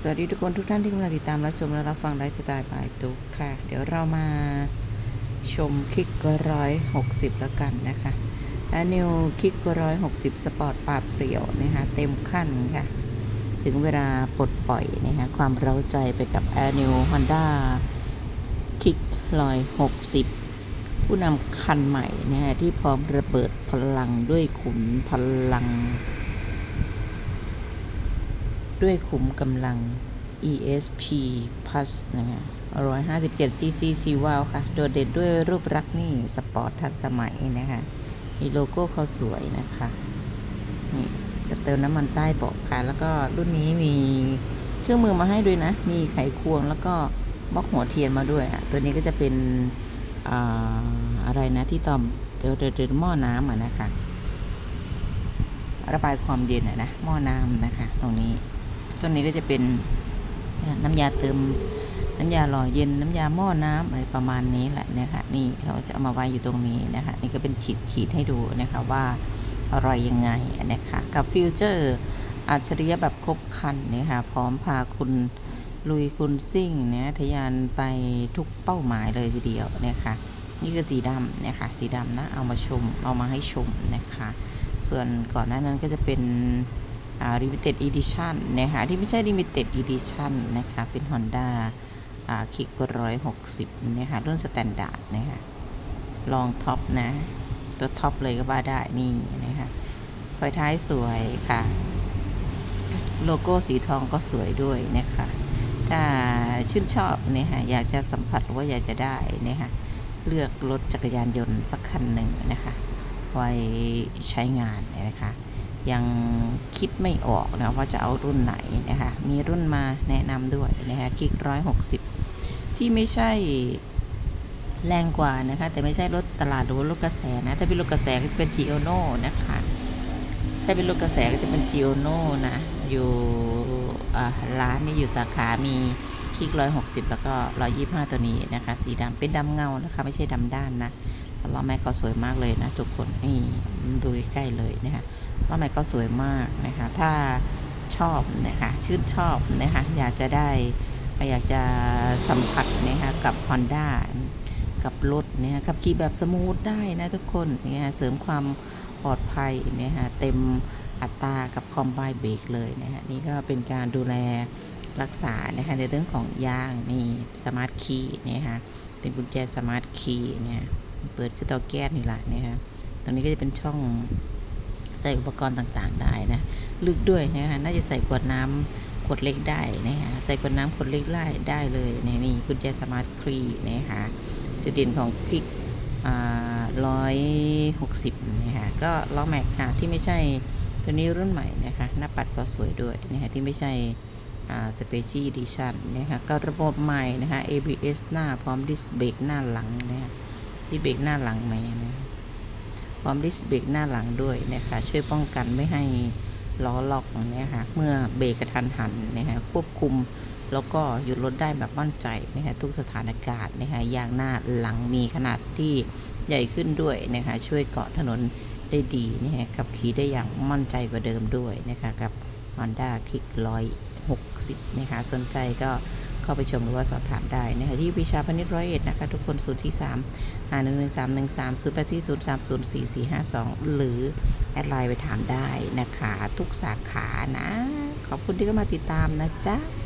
สวัสดีทุกคนทุกท่านที่กำลังติดตามรับชมและรับฟังไลฟ์สไตล์บายตุ๊กค่ะ เดี๋ยวเรามาชมคลิกร้อยหกสิบแล้วกันนะคะและนิวคลิกร้อยหกสิบสปอร์ตปาดเปรี่ยวนะคะเต็มขั้นค่ะ ถึงเวลาปลดปล่อยนะคะความเร้าใจไปกับ a อ r New Honda คลิกร้อยหกสิบผู้นำคันใหม่นะฮะที่พร้อมระเบิดพลังด้วยขุนพลัง ด้วยขุมกำลัง ESP Plus นะคะ157 cc ซีวาลค่ะ โดดเด่นด้วยรูปลักษณ์นี่ สปอร์ตทันสมัยนะคะ มีโลโก้เขาสวยนะคะนี่เติมน้ำมันใต้เบาะค่ะ แล้วก็รุ่นนี้มีเครื่องมือมาให้ด้วยนะ มีไขควงแล้วก็บล็อกหัวเทียนมาด้วยอะ ตัวนี้ก็จะเป็นอ่าอะไรนะที่ตอมเดี๋ยวเดี๋ยวเดี๋ยวหม้อน้ำอะนะคะ ระบายความเย็นอะนะ หม้อน้ำนะคะ ตรงนี้ ต้นนี้ก็จะเป็นน้ำยาเติมน้ำยาหล่อเย็นน้ำยาหม้อน้ำอะไรประมาณนี้แหละนะคะนี่เขาจะเอามาไว้อยู่ตรงนี้นะคะนี่ก็เป็นขีดขีดให้ดูนะคะว่าอร่อยยังไงนะคะกับฟิวเจอร์อัจฉริยะแบบครบคันนะคะพร้อมพาคุณลุยคุณซิ่งเนี่ยทะยานไปทุกเป้าหมายเลยทีเดียวนะคะนี่คือสีดำนะคะสีดำนะเอามาชมเอามาให้ชมนะคะ ส่วนก่อนหน้านั้นก็จะเป็น อ่า limited edition นะคะที่ไม่ใช่ limited edition นะคะเป็น Honda อ่าคิกร้อยหกสิบนะคะรุ่นสแตนดาร์ดนะคะลองท็อปนะ ตัวท็อปเลยก็ว่าได้นี่นะคะไฟท้ายสวยค่ะ โลโก้สีทองก็สวยด้วยนะคะถ้าชื่นชอบเนี่ยค่ะอยากจะสัมผัสว่าอยากจะได้เนี่ยค่ะเลือกรถจักรยานยนต์สักคันหนึ่งนะคะไว้ใช้งานนะคะ ยังคิดไม่ออกนะว่าจะเอารุ่นไหนนะคะมีรุ่นมาแนะนำด้วยนะคะคิกร้อยหกสิบที่ไม่ใช่แรงกว่านะคะ แต่ไม่ใช่รถตลาดหรือว่ารถกระแสนะถ้าเป็นรถกระแสก็จะเป็น g ีโอโน่นะคะถ้าเป็นรถกระแสก็จะเป็น g ีโอโน่นะอยู่ร้านนี้อยู่สาขามีคิกร้อยหกสิบแล้วก็ร้อยยี่ห้าตัวนี้นะคะ สีดำเป็นดำเงานะคะ ไม่ใช่ดำด้านนะแล้วแม็กก็สวยมากเลยนะทุกคนนี่ดูใกล้เลยนะคะ ล้อแม็กก็สวยมากนะคะ ถ้าชอบนะคะชื่นชอบนะคะอยากจะได้อยากจะสัมผัสนะคะกับ Honda กับรถเนี่ยขับขี่แบบสมูทได้นะทุกคนเนี่ยเสริมความปลอดภัยเนี่ยฮะเต็มอัตรากับคอมไบเบรกเลยนะฮะนี่ก็เป็นการดูแลรักษานะคะในเรื่องของยางนี่สมาร์ทคีย์เนี่ยฮะเป็นกุญแจสมาร์ทคีย์เนี่ยเปิดคือเตาแก๊สนี่แหละเนี่ยฮะตรงนี้ก็จะเป็นช่อง ใส่อุปกรณ์ต่างๆได้นะลึกด้วยนะคะน่าจะใส่ขวดน้ำขวดเล็กได้นะคะใส่ขวดน้ำขวดเล็กได้ได้เลยนี่นี่กุญแจสมาร์ทครีนะคะจุดเด่นของคลิกร้อยหกสิบนะคะก็ล้อแม็กค่ะที่ไม่ใช่ตัวนี้รุ่นใหม่นะคะหน้าปัดก็สวยด้วยนะคะที่ไม่ใช่สเปเชียลดิชันนะคะก็ระบบใหม่นะคะ ABS หน้าพร้อมดิสเบรกหน้าหลังนะคะดิสเบรกหน้าหลังใหม่นะ พร้อมดิสเบรกหน้าหลังด้วยนะคะช่วยป้องกันไม่ให้ล้อล็อกนะคะเมื่อเบรกกระทันหันนะคะควบคุมแล้วก็หยุดรถได้แบบมั่นใจนะคะทุกสถานการณ์นะคะยางหน้าหลังมีขนาดที่ใหญ่ขึ้นด้วยนะคะช่วยเกาะถนนได้ดีนะคะขับขี่ได้อย่างมั่นใจกว่าเดิมด้วยนะคะกับ Honda Kick 160 นะคะสนใจก็ เข้าไปชมหรือว่าสอบถามได้นะคะที่วิชาพนิชร้อยเอ็ดนะคะทุกคนศูนย์ที่3หาหนึ่งหนึ่งสามหนึ่งสามศูนย์แปดสี่ศูนย์สามศูนย์สี่สี่ห้าสองหรือแอดไลน์ไปถามได้นะคะ ทุกสาขานะ ขอบคุณที่เข้ามาติดตามนะจ๊ะ